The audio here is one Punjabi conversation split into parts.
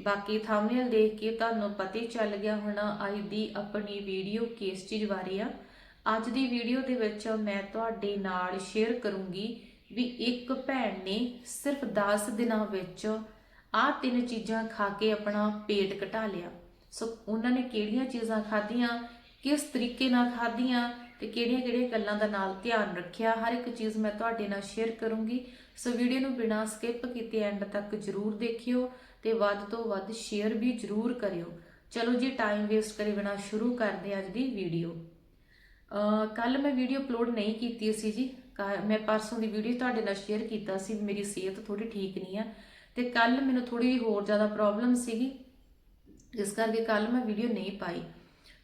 ਬਾਕੀ ਥੰਬਨੇਲ ਦੇਖ ਕੇ ਤੁਹਾਨੂੰ ਪਤਾ ਹੀ ਚੱਲ ਗਿਆ ਹੋਣਾ, ਅੱਜ ਦੀ ਆਪਣੀ ਵੀਡੀਓ ਕਿਸ ਚੀਜ਼ ਬਾਰੇ ਆ। ਅੱਜ ਦੀ ਵੀਡੀਓ ਦੇ ਵਿੱਚ ਮੈਂ ਤੁਹਾਡੇ ਨਾਲ ਸ਼ੇਅਰ ਕਰੂੰਗੀ ਵੀ ਇੱਕ ਭੈਣ ਨੇ ਸਿਰਫ 10 ਦਿਨਾਂ ਵਿੱਚ ਆਹ ਤਿੰਨ ਚੀਜ਼ਾਂ ਖਾ ਕੇ ਆਪਣਾ ਪੇਟ ਘਟਾ ਲਿਆ। ਸੋ ਉਹਨਾਂ ਨੇ ਕਿਹੜੀਆਂ ਚੀਜ਼ਾਂ ਖਾਧੀਆਂ, ਕਿਸ ਤਰੀਕੇ ਨਾਲ ਖਾਧੀਆਂ ਤੇ ਕਿਹੜੀਆਂ-ਕਿਹੜੀਆਂ ਗੱਲਾਂ ਦਾ ਨਾਲ ਧਿਆਨ ਰੱਖਿਆ, ਹਰ ਇੱਕ ਚੀਜ਼ ਮੈਂ ਤੁਹਾਡੇ ਨਾਲ ਸ਼ੇਅਰ ਕਰੂੰਗੀ। ਸੋ ਵੀਡੀਓ ਨੂੰ ਬਿਨਾਂ ਸਕਿਪ ਕੀਤੇ ਐਂਡ ਤੱਕ ਜਰੂਰ ਦੇਖਿਓ ਤੇ ਵੱਧ ਤੋਂ ਵੱਧ ਸ਼ੇਅਰ ਵੀ ਜਰੂਰ ਕਰਿਓ। ਚਲੋ ਜੀ ਟਾਈਮ ਵੇਸਟ ਕਰੇ ਬਿਨਾਂ ਸ਼ੁਰੂ ਕਰਦੇ ਹਾਂ ਅੱਜ ਦੀ ਵੀਡੀਓ ਕੱਲ ਮੈਂ ਵੀਡੀਓ ਅਪਲੋਡ ਨਹੀਂ ਕੀਤੀ ਸੀ ਜੀ। ਕਾ- ਮੈਂ ਪਰਸੋਂ ਦੀ ਵੀਡੀਓ ਤੁਹਾਡੇ ਨਾਲ ਸ਼ੇਅਰ ਕੀਤਾ ਸੀ, ਮੇਰੀ ਸਿਹਤ ਥੋੜੀ ਠੀਕ ਨਹੀਂ ਆ। ਤੇ ਕੱਲ ਮੈਨੂੰ ਥੋੜੀ ਹੋਰ ਜ਼ਿਆਦਾ ਪ੍ਰੋਬਲਮ ਸੀਗੀ ਇਸ ਕਰਕੇ ਕੱਲ ਮੈਂ ਵੀਡੀਓ ਨਹੀਂ ਪਾਈ।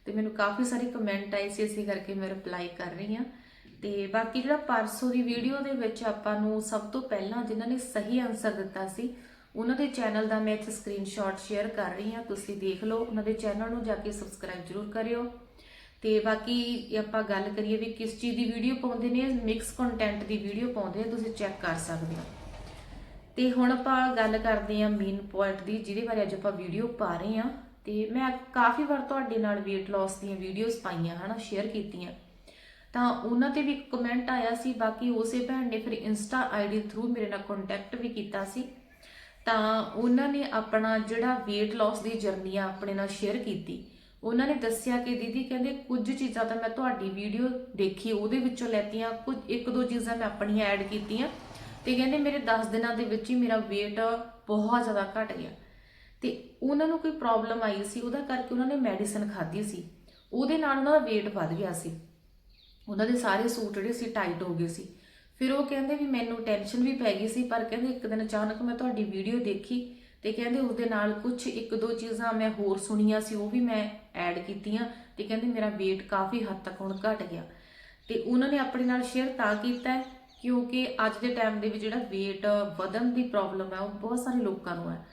ਤੇ ਮੈਨੂੰ ਕਾਫੀ ਸਾਰੇ ਕਮੈਂਟ ਆਏ ਸੀ, ਇਸੇ ਕਰਕੇ ਮੈਂ ਰਿਪਲਾਈ ਕਰ ਰਹੀ ਹਾਂ। ਤੇ ਬਾਕੀ ਜਿਹੜਾ ਪਰਸੋਂ ਦੀ ਵੀਡੀਓ ਦੇ ਵਿੱਚ ਆਪਾਂ ਨੂੰ ਸਭ ਤੋਂ ਪਹਿਲਾਂ ਜਿਨ੍ਹਾਂ ਨੇ ਸਹੀ ਆਨਸਰ ਦਿੱਤਾ ਸੀ, ਉਹਨਾਂ ਦੇ ਚੈਨਲ ਦਾ ਮੈਂ ਇੱਥੇ ਸਕਰੀਨਸ਼ਾਟ ਸ਼ੇਅਰ ਕਰ ਰਹੀ ਹਾਂ, ਤੁਸੀਂ ਦੇਖ ਲਓ, ਉਹਨਾਂ ਦੇ ਚੈਨਲ ਨੂੰ ਜਾ ਕੇ ਸਬਸਕ੍ਰਾਈਬ ਜ਼ਰੂਰ ਕਰਿਓ। ਤੇ ਬਾਕੀ ਆਪਾਂ ਗੱਲ ਕਰੀਏ ਵੀ ਕਿਸ ਚੀਜ਼ ਦੀ ਵੀਡੀਓ ਪਾਉਂਦੇ ਨੇ ਮਿਕਸ ਕੰਟੈਂਟ ਦੀ ਵੀਡੀਓ ਪਾਉਂਦੇ ਆ, ਤੁਸੀਂ ਚੈੱਕ ਕਰ ਸਕਦੇ ਹੋ। ਤੇ ਹੁਣ ਆਪਾਂ ਗੱਲ ਕਰਦੇ ਹਾਂ ਮੇਨ ਪੁਆਇੰਟ ਦੀ, ਜਿਹਦੇ ਬਾਰੇ ਅੱਜ ਆਪਾਂ ਵੀਡੀਓ ਪਾ ਰਹੇ ਹਾਂ। ਤੇ ਮੈਂ ਕਾਫੀ ਵਾਰ ਤੁਹਾਡੇ ਨਾਲ weight loss ਦੀਆਂ ਵੀਡੀਓਜ਼ ਪਾਈਆਂ, ਹਨਾ ਸ਼ੇਅਰ ਕੀਤੀਆਂ। ਤਾਂ ਉਹਨਾਂ ਤੇ ਵੀ ਇੱਕ ਕਮੈਂਟ ਆਇਆ ਸੀ, ਬਾਕੀ ਉਸੇ ਭੈਣ ਨੇ ਫਿਰ ਇੰਸਟਾ ਆਈਡੀ ਥਰੂ ਮੇਰੇ ਨਾਲ ਕੰਟੈਕਟ ਵੀ ਕੀਤਾ ਸੀ। ਤਾਂ ਉਹਨਾਂ ਨੇ ਆਪਣਾ ਜਿਹੜਾ weight loss ਦੀ ਜਰਨੀ ਆ ਆਪਣੇ ਨਾਲ ਸ਼ੇਅਰ ਕੀਤੀ। ਉਹਨਾਂ ਨੇ ਦੱਸਿਆ ਕਿ ਦੀਦੀ ਕਹਿੰਦੇ ਕੁਝ ਚੀਜ਼ਾਂ ਤਾਂ ਮੈਂ ਤੁਹਾਡੀ ਵੀਡੀਓ ਦੇਖੀ, ਉਹਦੇ ਵਿੱਚੋਂ ਲੈਤੀਆਂ, ਕੁਝ, ਇੱਕ ਦੋ ਚੀਜ਼ਾਂ ਮੈਂ ਆਪਣੀਆਂ ਐਡ ਕੀਤੀਆਂ। ਤੇ ਕਹਿੰਦੇ ਮੇਰੇ 10 ਦਿਨਾਂ ਦੇ ਵਿੱਚ ਹੀ ਮੇਰਾ weight ਬਹੁਤ ਜ਼ਿਆਦਾ ਘਟ ਗਿਆ। ਤੇ ਉਹਨਾਂ ਨੂੰ ਕੋਈ ਪ੍ਰੋਬਲਮ ਆਈ ਸੀ, ਉਹਦਾ ਕਰਕੇ ਉਹਨਾਂ ਨੇ ਮੈਡੀਸਨ ਖਾਧੀ ਸੀ। ਉਹਦੇ ਨਾਲ ਉਹਨਾਂ ਦਾ weight ਵੱਧ ਗਿਆ ਸੀ। ਉਹਨਾਂ ਦੇ ਸਾਰੇ ਸੂਟ ਜਿਹੜੇ ਸੀ ਟਾਈਟ ਹੋ ਗਏ ਸੀ। ਫਿਰ ਉਹ ਕਹਿੰਦੇ ਵੀ ਮੈਨੂੰ ਟੈਨਸ਼ਨ ਵੀ ਪੈ ਗਈ ਸੀ, ਪਰ ਕਹਿੰਦੇ ਇੱਕ ਦਿਨ ਅਚਾਨਕ ਮੈਂ ਤੁਹਾਡੀ ਵੀਡੀਓ ਦੇਖੀ ਤੇ ਕਹਿੰਦੇ ਉਸ ਦੇ ਨਾਲ ਕੁਝ ਇੱਕ ਦੋ ਚੀਜ਼ਾਂ ਮੈਂ ਹੋਰ ਸੁਣੀਆਂ ਸੀ, ਉਹ ਵੀ ਮੈਂ ਐਡ ਕੀਤੀਆਂ ਤੇ ਕਹਿੰਦੇ ਮੇਰਾ weight ਕਾਫੀ ਹੱਦ ਤੱਕ ਹੁਣ ਘਟ ਗਿਆ। ਤੇ ਉਹਨਾਂ ਨੇ ਆਪਣੇ ਨਾਲ ਸ਼ੇਅਰ ਤਾਂ ਕੀਤਾ ਕਿਉਂਕਿ ਅੱਜ ਦੇ ਟਾਈਮ ਦੇ ਵਿੱਚ ਜਿਹੜਾ weight ਵਧਣ ਦੀ ਪ੍ਰੋਬਲਮ ਹੈ, ਉਹ ਬਹੁਤ ਸਾਰੇ ਲੋਕਾਂ ਨੂੰ ਹੈ।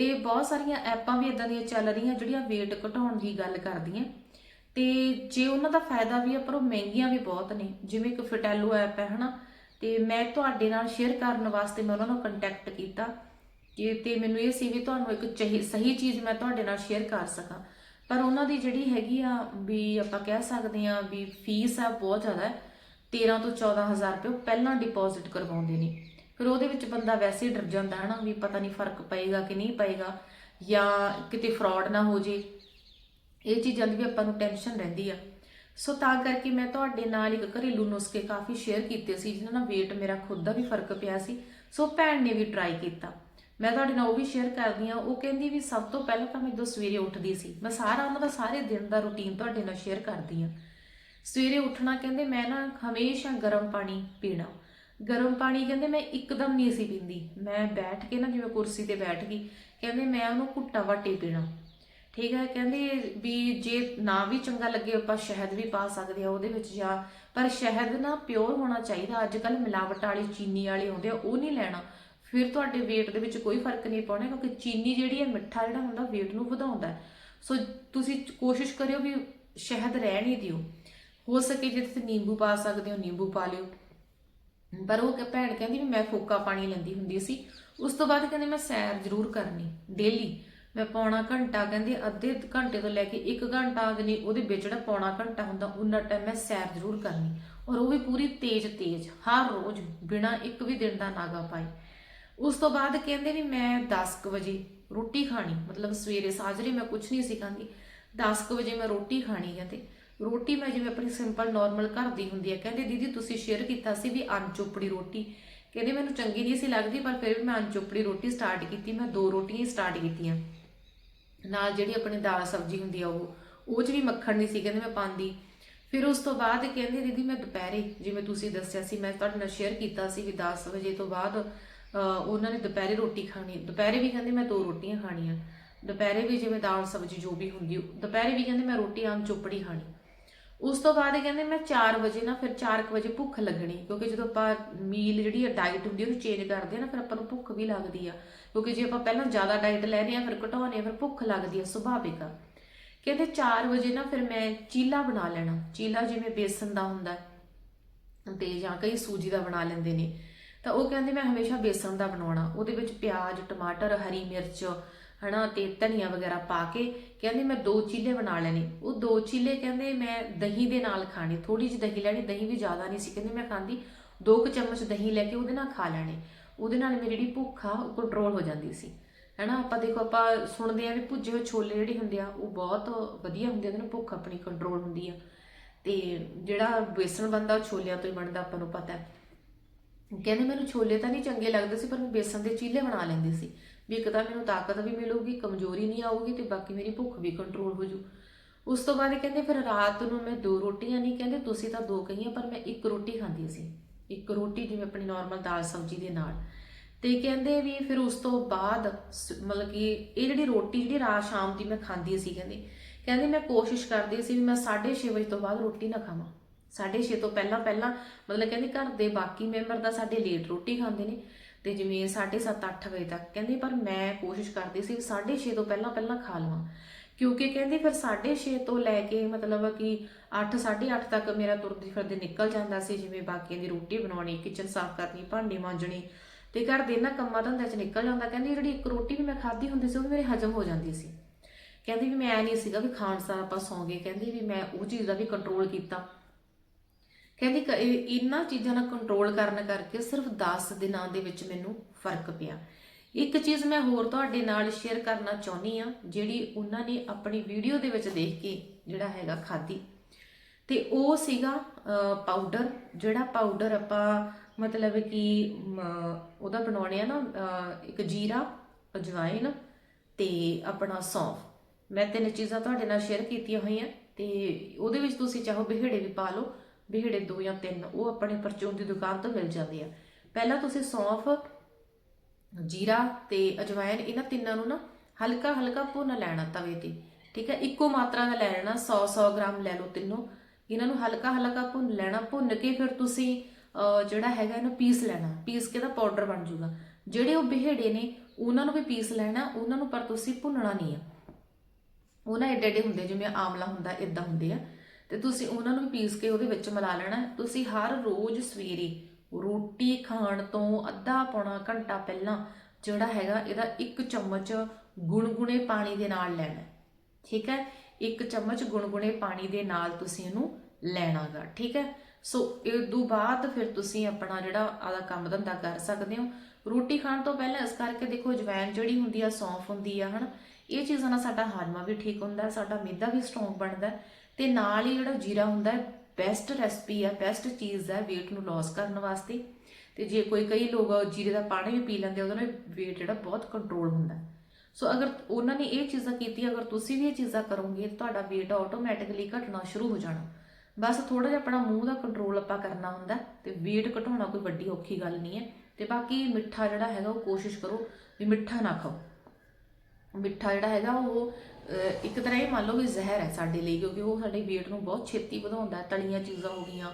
ਤੇ ਬਹੁਤ ਸਾਰੀਆਂ ਐਪਾਂ ਵੀ ਇਦਾਂ ਦੀਆਂ ਚੱਲ ਰਹੀਆਂ ਜਿਹੜੀਆਂ weight ਘਟਾਉਣ ਦੀ ਗੱਲ ਕਰਦੀਆਂ। ਤੇ ਜੇ ਉਹਨਾਂ ਦਾ ਫਾਇਦਾ ਵੀ ਹੈ ਪਰ ਉਹ ਮਹਿੰਗੀਆਂ ਵੀ ਬਹੁਤ ਨੇ। ਜਿਵੇਂ ਇੱਕ ਫਟੈਲੋ ਐਪ ਹੈ, ਹਨਾ? ਤੇ ਮੈਂ ਤੁਹਾਡੇ ਨਾਲ ਸ਼ੇਅਰ ਕਰਨ ਵਾਸਤੇ ਮੈਂ ਉਹਨਾਂ ਨੂੰ ਕੰਟੈਕਟ ਕੀਤਾ ਕਿ ਤੇ ਮੈਨੂੰ ਇਹ ਸੀ ਵੀ ਤੁਹਾਨੂੰ ਇੱਕ ਚਾਹੀ- ਸਹੀ ਚੀਜ਼ ਮੈਂ ਤੁਹਾਡੇ ਨਾਲ ਸ਼ੇਅਰ ਕਰ ਸਕਾਂ। ਪਰ ਉਹਨਾਂ ਦੀ ਜਿਹੜੀ ਹੈਗੀ ਆ ਵੀ ਆਪਾਂ ਕਹਿ ਸਕਦੇ ਆ ਵੀ ਫੀਸ ਆ ਬਹੁਤ ਜ਼ਿਆਦਾ ਹੈ 13 ਤੋਂ 14000 ਰੁਪਏ ਉਹ ਪਹਿਲਾਂ ਡਿਪੋਜ਼ਿਟ ਕਰਵਾਉਂਦੇ ਨੇ। ਫਿਰ ਉਹਦੇ ਵਿੱਚ ਬੰਦਾ ਵੈਸੇ ਹੀ ਡਰ ਜਾਂਦਾ ਹੈ ਨਾ ਵੀ ਪਤਾ ਨਹੀਂ ਫ਼ਰਕ ਪਏਗਾ ਕਿ ਨਹੀਂ ਪਏਗਾ ਜਾਂ ਕਿਤੇ ਫਰਾਡ ਨਾ ਹੋ ਜੇ। ਇਹ ਚੀਜ਼ਾਂ ਦੀ ਵੀ ਆਪਾਂ ਨੂੰ ਟੈਨਸ਼ਨ ਰਹਿੰਦੀ ਆ। ਸੋ ਤਾਂ ਕਰਕੇ ਮੈਂ ਤੁਹਾਡੇ ਨਾਲ ਇੱਕ ਘਰੇਲੂ ਨੁਸਖੇ ਕਾਫੀ ਸ਼ੇਅਰ ਕੀਤੇ ਸੀ ਜਿਨ੍ਹਾਂ ਨਾਲ weight ਮੇਰਾ ਖੁਦ ਦਾ ਵੀ ਫ਼ਰਕ ਪਿਆ ਸੀ। ਸੋ ਭੈਣ ਨੇ ਵੀ ਟਰਾਈ ਕੀਤਾ। ਮੈਂ ਤੁਹਾਡੇ ਨਾਲ ਉਹ ਵੀ ਸ਼ੇਅਰ ਕਰਦੀ ਆ ਉਹ ਕਹਿੰਦੀ ਵੀ ਸਭ ਤੋਂ ਪਹਿਲਾਂ ਤਾਂ ਮੈਂ ਜਦੋਂ ਸਵੇਰੇ ਉੱਠਦੀ ਸੀ, ਮੈਂ ਸਾਰਾ ਉਹਨਾਂ ਦਾ ਸਾਰੇ ਦਿਨ ਦਾ ਰੁਟੀਨ ਤੁਹਾਡੇ ਨਾਲ ਸ਼ੇਅਰ ਕਰਦੀ ਆ ਸਵੇਰੇ ਉੱਠਣਾ ਕਹਿੰਦੇ ਮੈਂ ਨਾ ਹਮੇਸ਼ਾ ਗਰਮ ਪਾਣੀ ਪੀਣਾ। ਗਰਮ ਪਾਣੀ ਕਹਿੰਦੇ ਮੈਂ ਇੱਕਦਮ ਨਹੀਂ ਸੀ ਪੀਂਦੀ। ਮੈਂ ਬੈਠ ਕੇ ਨਾ ਜਿਵੇਂ ਕੁਰਸੀ ਤੇ ਬੈਠ ਗਈ, ਕਹਿੰਦੇ ਮੈਂ ਉਹਨੂੰ ਘੁੱਟਾ ਵਾਟੇ ਪੀਣਾ। ਠੀਕ ਹੈ, ਕਹਿੰਦੇ ਵੀ ਜੇ ਨਾ ਵੀ ਚੰਗਾ ਲੱਗੇ ਆਪਾਂ ਸ਼ਹਿਦ ਵੀ ਪਾ ਸਕਦੇ ਆ ਉਹਦੇ ਵਿੱਚ ਜਾਂ, ਪਰ ਸ਼ਹਿਦ ਨਾ ਪਿਓਰ ਹੋਣਾ ਚਾਹੀਦਾ। ਅੱਜ ਕੱਲ ਮਿਲਾਵਟ ਵਾਲੀ ਚੀਨੀ ਵਾਲੇ ਆਉਂਦੇ ਆ, ਉਹ ਨਹੀਂ ਲੈਣਾ। ਫਿਰ ਤੁਹਾਡੇ weight ਦੇ ਵਿੱਚ ਕੋਈ ਫ਼ਰਕ ਨਹੀਂ ਪਾਉਣਾ, ਕਿਉਂਕਿ ਚੀਨੀ ਜਿਹੜੀ ਹੈ ਮਿੱਠਾ ਜਿਹੜਾ ਹੁੰਦਾ, weight ਨੂੰ ਵਧਾਉਂਦਾ ਸੋ ਤੁਸੀਂ ਕੋਸ਼ਿਸ਼ ਕਰਿਓ ਵੀ ਸ਼ਹਿਦ ਰਹਿਣ ਹੀ ਦਿਓ। ਹੋ ਸਕੇ ਜੇ ਤੁਸੀਂ ਨਿੰਬੂ ਪਾ ਸਕਦੇ ਹੋ, ਨਿੰਬੂ ਪਾ ਲਿਓ। ਪਰ ਉਹ ਕਿ ਭੈਣ ਕਹਿੰਦੀ ਵੀ ਮੈਂ ਫੋਕਾ ਪਾਣੀ ਲੈਂਦੀ ਹੁੰਦੀ ਸੀ। ਉਸ ਤੋਂ ਬਾਅਦ ਕਹਿੰਦੇ ਮੈਂ ਸੈਰ ਜ਼ਰੂਰ ਕਰਨੀ, ਡੇਲੀ। ਮੈਂ ਪੌਣਾ ਘੰਟਾ ਕਹਿੰਦੇ ਅੱਧੇ ਘੰਟੇ ਤੋਂ ਲੈ ਕੇ 1 ਘੰਟਾ ਜਨੀ ਉਹਦੇ ਵਿੱਚ ਜਿਹੜਾ ਪੌਣਾ ਘੰਟਾ ਹੁੰਦਾ ਉਹਨਾਂ ਟਾਈਮ ਮੈਂ ਸੈਰ ਜ਼ਰੂਰ ਕਰਨੀ। ਔਰ ਉਹ ਵੀ ਪੂਰੀ ਤੇਜ਼ ਤੇਜ਼, ਹਰ ਰੋਜ਼ ਬਿਨਾ ਇੱਕ ਵੀ ਦਿਨ ਦਾ ਨਾਗਾ ਪਾਏ ਉਸ ਤੋਂ ਬਾਅਦ ਕਹਿੰਦੇ ਵੀ ਮੈਂ 10 ਕੁ ਵਜੇ ਰੋਟੀ ਖਾਣੀ, ਮਤਲਬ ਸਵੇਰੇ ਸਾਜਰੇ ਮੈਂ ਕੁਝ ਨਹੀਂ ਸੀ ਖਾਂਦੀ। 10 ਕੁ ਵਜੇ ਮੈਂ ਰੋਟੀ ਖਾਣੀ ਕਹਿੰਦੇ ਰੋਟੀ ਮੈਂ ਜਿਵੇਂ ਆਪਣੀ ਸਿੰਪਲ ਨਾਰਮਲ ਘਰ ਦੀ ਹੁੰਦੀ ਹੈ ਕਹਿੰਦੇ ਦੀਦੀ ਤੁਸੀਂ ਸ਼ੇਅਰ ਕੀਤਾ ਸੀ ਵੀ ਅਨਚੋਪੜੀ ਰੋਟੀ। ਕਹਿੰਦੇ ਮੈਨੂੰ ਚੰਗੀ ਨਹੀਂ ਸੀ ਲੱਗਦੀ, ਪਰ ਫਿਰ ਵੀ ਮੈਂ ਅਨਚੋਪੜੀ ਰੋਟੀ ਸਟਾਰਟ ਕੀਤੀ, ਮੈਂ ਦੋ ਰੋਟੀਆਂ ਹੀ ਸਟਾਰਟ ਕੀਤੀਆਂ। ਨਾਲ ਜਿਹੜੀ ਆਪਣੀ ਦਾਲ ਸਬਜ਼ੀ ਹੁੰਦੀ ਆ ਉਹ ਉਹ 'ਚ ਵੀ ਮੱਖਣ ਨਹੀਂ ਸੀ, ਕਹਿੰਦੇ ਮੈਂ ਪਾਉਂਦੀ ਫਿਰ ਉਸ ਤੋਂ ਬਾਅਦ ਕਹਿੰਦੇ ਦੀਦੀ ਮੈਂ ਦੁਪਹਿਰੇ, ਜਿਵੇਂ ਤੁਸੀਂ ਦੱਸਿਆ ਸੀ, ਮੈਂ ਤੁਹਾਡੇ ਨਾਲ ਸ਼ੇਅਰ ਕੀਤਾ ਸੀ ਵੀ 10 ਵਜੇ ਤੋਂ ਬਾਅਦ ਉਹਨਾਂ ਨੇ ਦੁਪਹਿਰੇ ਰੋਟੀ ਖਾਣੀ, ਦੁਪਹਿਰੇ ਵੀ ਕਹਿੰਦੇ ਮੈਂ ਦੋ ਰੋਟੀਆਂ ਖਾਣੀਆਂ। ਦੁਪਹਿਰੇ ਵੀ ਜਿਵੇਂ ਦਾਲ ਸਬਜ਼ੀ ਜੋ ਵੀ ਹੁੰਦੀ ਉਹ- ਦੁਪਹਿਰੇ ਵੀ ਕਹਿੰਦੇ ਮੈਂ ਰੋਟੀ ਆਮ ਚੋਪੜੀ ਖਾਣੀ। ਉਸ ਤੋਂ ਬਾਅਦ ਇਹ ਕਹਿੰਦੇ ਮੈਂ 4 ਵਜੇ ਨਾ ਫਿਰ 4 ਵਜੇ ਭੁੱਖ ਲੱਗਣੀ, ਕਿਉਂਕਿ ਜਦੋਂ ਆਪਾਂ ਮੀਲ ਜਿਹੜੀ ਹੈ ਡਾਈਟ ਹੁੰਦੀ ਹੈ ਉਹਨੂੰ ਚੇਂਜ ਕਰਦੇ ਆ ਨਾ, ਫਿਰ ਆਪਾਂ ਨੂੰ ਭੁੱਖ ਵੀ ਲੱਗਦੀ ਆ। ਕਿਉਂਕਿ ਜੇ ਆਪਾਂ ਪਹਿਲਾਂ ਜ਼ਿਆਦਾ ਡਾਈਟ ਲੈ ਰਹੇ ਆ, ਫਿਰ ਘਟਾਉਣੇ ਆ, ਫਿਰ ਭੁੱਖ ਲੱਗਦੀ ਆ ਸੁਭਾਵਿਕ ਆ। ਕਹਿੰਦੇ 4 ਵਜੇ ਨਾ ਫਿਰ ਮੈਂ ਚੀਲਾ ਬਣਾ ਲੈਣਾ, ਚੀਲਾ ਜਿਵੇਂ ਬੇਸਨ ਦਾ ਹੁੰਦਾ ਹੈ, ਤੇ ਜਾਂ ਕਈ ਸੂਜੀ ਦਾ ਬਣਾ ਲੈਂਦੇ ਨੇ। ਤਾਂ ਉਹ ਕਹਿੰਦੇ ਮੈਂ ਹਮੇਸ਼ਾ ਬੇਸਨ ਦਾ ਬਣਾਉਣਾ, ਉਹਦੇ ਵਿੱਚ ਪਿਆਜ਼, ਟਮਾਟਰ, ਹਰੀ ਮਿਰਚ ਹਨਾ, ਤੇ ਧਨੀਆ ਵਗੈਰਾ ਪਾ ਕੇ ਕਹਿੰਦੇ ਮੈਂ ਦੋ ਚੀਲੇ ਬਣਾ ਲੈਣੇ। ਉਹ ਦੋ ਚੀਲੇ ਕਹਿੰਦੇ ਮੈਂ ਦਹੀਂ ਦੇ ਨਾਲ ਖਾਣੇ ਥੋੜੀ ਜਿਹੀ ਦਹੀਂ ਲੈਣੀ, ਦਹੀਂ ਵੀ ਜ਼ਿਆਦਾ ਨਹੀਂ ਸੀ, ਕਹਿੰਦੇ ਮੈਂ ਖਾਂਦੀ ਦੋ ਕੁ ਚਮਚ ਦਹੀਂ ਲੈ ਕੇ ਉਹਦੇ ਨਾਲ ਖਾ ਲੈਣੇ। ਉਹਦੇ ਨਾਲ ਮੇਰੀ ਜਿਹੜੀ ਭੁੱਖ ਆ, ਉਹ ਕੰਟਰੋਲ ਹੋ ਜਾਂਦੀ ਸੀ। ਹੈਨਾ, ਆਪਾਂ ਦੇਖੋ, ਆਪਾਂ ਸੁਣਦੇ ਆ ਵੀ ਭੁੱਜੇ ਹੋਏ ਛੋਲੇ ਜਿਹੜੇ ਹੁੰਦੇ ਆ, ਉਹ ਬਹੁਤ ਵਧੀਆ ਹੁੰਦੇ ਆ, ਉਹਦੇ ਨਾਲ ਭੁੱਖ ਆਪਣੀ ਕੰਟਰੋਲ ਹੁੰਦੀ ਆ। ਤੇ ਜਿਹੜਾ ਬੇਸਣ ਬਣਦਾ, ਉਹ ਛੋਲਿਆਂ ਤੋਂ ਹੀ ਬਣਦਾ, ਆਪਾਂ ਨੂੰ ਪਤਾ ਹੈ। ਕਹਿੰਦੇ ਮੈਨੂੰ ਛੋਲੇ ਤਾਂ ਨਹੀਂ ਚੰਗੇ ਲੱਗਦੇ ਸੀ, ਪਰ ਮੈਂ ਬੇਸਣ ਦੇ ਚੀਲੇ ਬਣਾ ਲੈਂਦੀ ਸੀ। ਵੀ ਇੱਕ ਤਾਂ ਮੈਨੂੰ ਤਾਕਤ ਵੀ ਮਿਲੂਗੀ, ਕਮਜ਼ੋਰੀ ਨਹੀਂ ਆਊਗੀ ਤੇ ਬਾਕੀ ਮੇਰੀ ਭੁੱਖ ਵੀ ਕੰਟਰੋਲ ਹੋ ਜੂ। ਉਸ ਤੋਂ ਬਾਅਦ ਇਹ ਕਹਿੰਦੇ ਫਿਰ ਰਾਤ ਨੂੰ ਮੈਂ ਦੋ ਰੋਟੀਆਂ ਨਹੀਂ ਕਹਿੰਦੇ, ਤੁਸੀਂ ਤਾਂ ਦੋ ਕਹੀਆਂ, ਪਰ ਮੈਂ ਇੱਕ ਰੋਟੀ ਖਾਂਦੀ ਸੀ। ਇੱਕ ਰੋਟੀ ਜਿਵੇਂ ਆਪਣੀ ਨਾਰਮਲ ਦਾਲ ਸਬਜ਼ੀ ਦੇ ਨਾਲ। ਤੇ ਕਹਿੰਦੇ ਵੀ ਫਿਰ ਉਸ ਤੋਂ ਬਾਅਦ ਸ- ਮਤਲਬ ਕਿ ਇਹ ਜਿਹੜੀ ਰੋਟੀ ਜਿਹੜੀ ਰਾਤ ਸ਼ਾਮ ਦੀ ਮੈਂ ਖਾਂਦੀ ਸੀ ਕਹਿੰਦੇ ਕਹਿੰਦੇ ਮੈਂ ਕੋਸ਼ਿਸ਼ ਕਰਦੀ ਸੀ ਵੀ ਮੈਂ 6:30 ਵਜੇ ਤੋਂ ਬਾਅਦ ਰੋਟੀ ਨਾ ਖਾਵਾਂ। 6:30 ਤੋਂ ਪਹਿਲਾਂ ਪਹਿਲਾਂ ਮਤਲਬ ਕਹਿੰਦੇ ਘਰ ਦੇ ਬਾਕੀ ਮੈਂਬਰ ਤਾਂ ਸਾਡੇ ਲੇਟ ਰੋਟੀ ਖਾਂਦੇ ਨੇ। ਤੇ ਜਿਵੇਂ 7:30 8 ਵਜੇ ਤੱਕ। ਕਹਿੰਦੀ, ਪਰ ਮੈਂ ਕੋਸ਼ਿਸ਼ ਕਰਦੀ ਸੀ 6:30 ਤੋਂ ਪਹਿਲਾਂ ਪਹਿਲਾਂ ਖਾ ਲਵਾਂ। ਕਿਉਂਕਿ ਕਹਿੰਦੀ, ਫਿਰ 6:30 ਤੋਂ ਲੈ ਕੇ ਮਤਲਬ ਕਿ 8 8:30 ਤੱਕ ਮੇਰਾ ਤੁਰਦੀ ਫਿਰਦੇ ਨਿਕਲ ਜਾਂਦਾ ਸੀ, ਜਿਵੇਂ ਬਾਕੀਆਂ ਦੀ ਰੋਟੀ ਬਣਾਉਣੀ ਕਿਚਨ ਸਾਫ਼ ਕਰਨੀ, ਭਾਂਡੇ ਮਾਂਜਣੇ। ਤੇ ਘਰ ਦੇ ਇਹਨਾਂ ਕੰਮਾਂ ਧੰਦਿਆਂ 'ਚ ਨਿਕਲ ਜਾਂਦਾ। ਕਹਿੰਦੀ, ਜਿਹੜੀ ਇੱਕ ਰੋਟੀ ਵੀ ਮੈਂ ਖਾਧੀ ਹੁੰਦੀ ਸੀ, ਉਹ ਵੀ ਮੇਰੇ ਹਜਮ ਹੋ ਜਾਂਦੀ ਸੀ। ਕਹਿੰਦੀ ਵੀ ਮੈਂ ਨਹੀਂ ਸੀਗਾ ਵੀ ਖਾਣ ਸਾਰ ਆਪਾਂ ਸੌਂ ਗਏ। ਕਹਿੰਦੀ ਵੀ ਮੈਂ ਉਹ ਚੀਜ਼ ਦਾ ਵੀ ਕੰਟਰੋਲ ਕੀਤਾ। ਕਹਿੰਦੀ ਕ- ਇਹਨਾਂ ਚੀਜ਼ਾਂ ਨਾਲ ਕੰਟਰੋਲ ਕਰਨ ਕਰਕੇ ਸਿਰਫ 10 ਦਿਨਾਂ ਦੇ ਵਿੱਚ ਮੈਨੂੰ ਫ਼ਰਕ ਪਿਆ। ਇੱਕ ਚੀਜ਼ ਮੈਂ ਹੋਰ ਤੁਹਾਡੇ ਨਾਲ ਸ਼ੇਅਰ ਕਰਨਾ ਚਾਹੁੰਦੀ ਆ ਜਿਹੜੀ ਉਹਨਾਂ ਨੇ ਆਪਣੀ ਵੀਡੀਓ ਦੇ ਵਿੱਚ ਦੇਖ ਕੇ ਜਿਹੜਾ ਹੈਗਾ ਖਾਦੀ ਤੇ ਉਹ ਸੀਗਾ ਪਾਊਡਰ ਜਿਹੜਾ ਪਾਊਡਰ ਆਪਾਂ ਮਤਲਬ ਕਿ ਉਹਦਾ ਬਣਾਉਣੇ ਆ ਨਾ ਇੱਕ ਜੀਰਾ ਅਜਵਾਇਨ ਤੇ ਆਪਣਾ ਸੌਂਫ। ਮੈਂ ਤਿੰਨ ਚੀਜ਼ਾਂ ਤੁਹਾਡੇ ਨਾਲ ਸ਼ੇਅਰ ਕੀਤੀਆਂ ਹੋਈਆਂ ਤੇ ਉਹਦੇ ਵਿੱਚ ਤੁਸੀਂ ਚਾਹੋ ਬਿਹੜੇ ਵੀ ਪਾ ਲਓ। ਬਿਹੜੇ ਦੋ ਜਾਂ ਤਿੰਨ, ਉਹ ਆਪਣੇ ਪਰਚੂਨ ਦੀ ਦੁਕਾਨ ਤੋਂ ਮਿਲ ਜਾਂਦੇ ਆ। ਪਹਿਲਾਂ ਤੁਸੀਂ ਸੌਂਫ, ਜੀਰਾ ਤੇ ਅਜਵਾਇਨ ਇਹਨਾਂ ਤਿੰਨਾਂ ਨੂੰ ਨਾ ਹਲਕਾ ਹਲਕਾ ਭੁੰਨ ਲੈਣਾ ਤਵੇ ਤੇ, ਠੀਕ ਹੈ? ਇੱਕੋ ਮਾਤਰਾ ਦਾ ਲੈ ਲੈਣਾ 100 100 ਗ੍ਰਾਮ ਲੈ ਲਓ ਤਿੰਨੋਂ। ਇਹਨਾਂ ਨੂੰ ਹਲਕਾ ਹਲਕਾ ਭੁੰਨ ਲੈਣਾ, ਭੁੰਨ ਕੇ ਫਿਰ ਤੁਸੀਂ ਜਿਹੜਾ ਹੈਗਾ ਇਹਨੂੰ ਪੀਸ ਲੈਣਾ, ਪੀਸ ਕੇ ਦਾ ਪਾਊਡਰ ਬਣ ਜਾਊਗਾ। ਜਿਹੜੇ ਉਹ ਬਿਹੜੇ ਨੇ, ਉਹਨਾਂ ਨੂੰ ਵੀ ਪੀਸ ਲੈਣਾ, ਉਹਨਾਂ ਨੂੰ ਪਰ ਤੁਸੀਂ ਭੁੰਨਣਾ ਨਹੀਂ ਆ। ਉਹ ਨਾ ਏਡੇ ਏਡੇ ਹੁੰਦੇ ਜਿਵੇਂ ਆਮਲਾ ਹੁੰਦਾ ਇਦਾਂ ਹੁੰਦੇ ਆ। ਤੇ ਤੁਸੀਂ ਉਹਨਾਂ ਨੂੰ ਪੀਸ ਕੇ ਉਹਦੇ ਵਿੱਚ ਮਿਲਾ ਲੈਣਾ ਤੁਸੀਂ ਹਰ ਰੋਜ਼ ਸਵੇਰੇ ਰੋਟੀ ਖਾਣ ਤੋਂ ਅੱਧਾ ਪੌਣਾ ਘੰਟਾ ਪਹਿਲਾਂ ਜਿਹੜਾ ਹੈਗਾ ਇਹਦਾ ਇੱਕ ਚਮਚ ਗੁਣਗੁਣੇ ਪਾਣੀ ਦੇ ਨਾਲ ਲੈਣਾ ਠੀਕ ਹੈ? ਇੱਕ ਚਮਚ ਗੁਣਗੁਣੇ ਪਾਣੀ ਦੇ ਨਾਲ ਤੁਸੀਂ ਇਹਨੂੰ ਲੈਣਾਗਾ ਠੀਕ ਹੈ? ਸੋ ਇਹ ਤੋਂ ਬਾਅਦ ਫਿਰ ਤੁਸੀਂ ਆਪਣਾ ਜਿਹੜਾ ਆਦਾ ਕੰਮ ਧੰਦਾ ਕਰ ਸਕਦੇ ਹੋ। ਰੋਟੀ ਖਾਣ ਤੋਂ ਪਹਿਲਾਂ ਇਸ ਕਰਕੇ ਦੇਖੋ ਜਵੈਨ ਜਿਹੜੀ ਹੁੰਦੀ ਆ, ਸੌਂਫ ਹੁੰਦੀ ਆ, ਹਨ, ਇਹ ਚੀਜ਼ਾਂ ਨਾਲ ਸਾਡਾ ਹਾਜ਼ਮਾ ਵੀ ਠੀਕ ਹੁੰਦਾ, ਸਾਡਾ ਮਿੱਦਾ ਵੀ ਸਟਰੋਂਗ ਬਣਦਾ ਤੇ ਨਾਲ ਹੀ ਜਿਹੜਾ ਜੀਰਾ ਹੁੰਦਾ ਹੈ ਬੈਸਟ ਰੈਸਪੀ ਹੈ ਬੈਸਟ ਚੀਜ਼ ਹੈ weight ਨੂੰ ਲਾਸ ਕਰਨ ਵਾਸਤੇ। ਤੇ ਜੇ ਕੋਈ ਕਈ ਲੋਕ ਜੀਰੇ ਦਾ ਪਾਣੀ ਵੀ ਪੀ ਲੈਂਦੇ ਉਹਦੇ ਨਾਲ weight ਜਿਹੜਾ ਬਹੁਤ ਕੰਟਰੋਲ ਹੁੰਦਾ ਸੋ ਅਗਰ ਉਹਨਾਂ ਨੇ ਇਹ ਚੀਜ਼ਾਂ ਕੀਤੀਆਂ, ਅਗਰ ਤੁਸੀਂ ਵੀ ਇਹ ਚੀਜ਼ਾਂ ਕਰੋਗੇ ਤਾਂ ਤੁਹਾਡਾ weight ਆਟੋਮੈਟਿਕਲੀ ਘਟਣਾ ਸ਼ੁਰੂ ਹੋ ਜਾਣਾ। ਬਸ ਥੋੜਾ ਜਿਹਾ ਆਪਣਾ ਮੂੰਹ ਦਾ ਕੰਟਰੋਲ ਆਪਾਂ ਕਰਨਾ ਹੁੰਦਾ ਹੈ ਤੇ weight ਘਟਾਉਣਾ ਕੋਈ ਵੱਡੀ ਔਖੀ ਗੱਲ ਨਹੀਂ ਹੈ। ਤੇ ਬਾਕੀ ਮਿੱਠਾ ਜਿਹੜਾ ਹੈਗਾ, ਉਹ ਕੋਸ਼ਿਸ਼ ਕਰੋ ਵੀ ਮਿੱਠਾ ਨਾ ਖਾਓ। ਮਿੱਠਾ ਜਿਹੜਾ ਹੈਗਾ ਉਹ ਇੱਕ ਤਰ੍ਹਾਂ ਇਹ ਮੰਨ ਲਓ ਵੀ ਜ਼ਹਿਰ ਹੈ ਸਾਡੇ ਲਈ, ਕਿਉਂਕਿ ਉਹ ਸਾਡੇ weight ਨੂੰ ਬਹੁਤ ਛੇਤੀ ਵਧਾਉਂਦਾ ਤਲੀਆਂ ਚੀਜ਼ਾਂ ਹੋ ਗਈਆਂ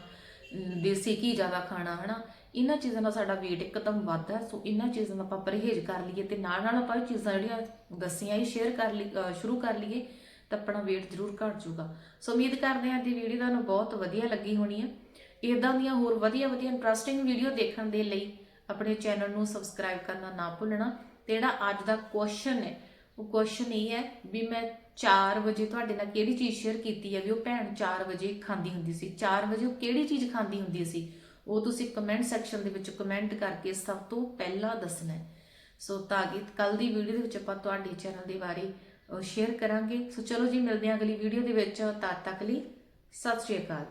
ਦੇਸੀ ਘੀ ਜ਼ਿਆਦਾ ਖਾਣਾ, ਹਨਾ? ਇਹਨਾਂ ਚੀਜ਼ਾਂ ਨਾਲ ਸਾਡਾ weight ਇੱਕਦਮ ਵੱਧਦਾ ਸੋ ਇਹਨਾਂ ਚੀਜ਼ਾਂ ਦਾ ਆਪਾਂ ਪਰਹੇਜ਼ ਕਰ ਲਈਏ ਤੇ ਨਾਲ ਨਾਲ ਆਪਾਂ ਇਹ ਚੀਜ਼ਾਂ ਜਿਹੜੀਆਂ ਦੱਸੀਆਂ, ਇਹ ਸ਼ੇਅਰ ਕਰ ਲਈ ਸ਼ੁਰੂ ਕਰ ਲਈਏ, ਤਾਂ ਆਪਣਾ weight ਜ਼ਰੂਰ ਘਟ ਜਾਊਗਾ। ਸੋ ਉਮੀਦ ਕਰਦੇ ਹਾਂ ਕਿ ਵੀਡੀਓ ਤੁਹਾਨੂੰ ਬਹੁਤ ਵਧੀਆ ਲੱਗੀ ਹੋਣੀ ਹੈ। ਇਦਾਂ ਦੀਆਂ ਹੋਰ ਵਧੀਆ ਵਧੀਆ ਇੰਟਰਸਟਿੰਗ ਵੀਡੀਓ ਦੇਖਣ ਦੇ ਲਈ ਆਪਣੇ ਚੈਨਲ ਨੂੰ ਸਬਸਕ੍ਰਾਈਬ ਕਰਨਾ ਨਾ ਭੁੱਲਣਾ, ਤੇ ਜਿਹੜਾ ਅੱਜ ਦਾ ਕੁਐਸਚਨ ਹੈ ਉਹ ਕੁਐਸਚਨ ਇਹ ਹੈ ਵੀ ਮੈਂ 4 ਵਜੇ ਤੁਹਾਡੇ ਨਾਲ ਕਿਹੜੀ ਚੀਜ਼ ਸ਼ੇਅਰ ਕੀਤੀ ਹੈ ਵੀ ਉਹ ਭੈਣ 4 ਵਜੇ ਖਾਂਦੀ ਹੁੰਦੀ ਸੀ। 4 ਵਜੇ ਉਹ ਕਿਹੜੀ ਚੀਜ਼ ਖਾਂਦੀ ਹੁੰਦੀ ਸੀ? ਉਹ ਤੁਸੀਂ ਕਮੈਂਟ ਸੈਕਸ਼ਨ ਦੇ ਵਿੱਚ ਕਮੈਂਟ ਕਰਕੇ ਸਭ ਤੋਂ ਪਹਿਲਾਂ ਦੱਸਣਾ ਹੈ। ਸੋ ਤਾਂ ਕਿ ਕੱਲ ਦੀ ਵੀਡੀਓ ਦੇ ਵਿੱਚ ਆਪਾਂ ਤੁਹਾਡੇ ਚੈਨਲ ਦੇ ਬਾਰੇ ਸ਼ੇਅਰ ਕਰਾਂਗੇ। ਸੋ ਚਲੋ ਜੀ, ਮਿਲਦੇ ਹਾਂ ਅਗਲੀ ਵੀਡੀਓ ਦੇ ਵਿੱਚ। ਤਦ ਤੱਕ ਲਈ ਸਤਿ ਸ਼੍ਰੀ ਅਕਾਲ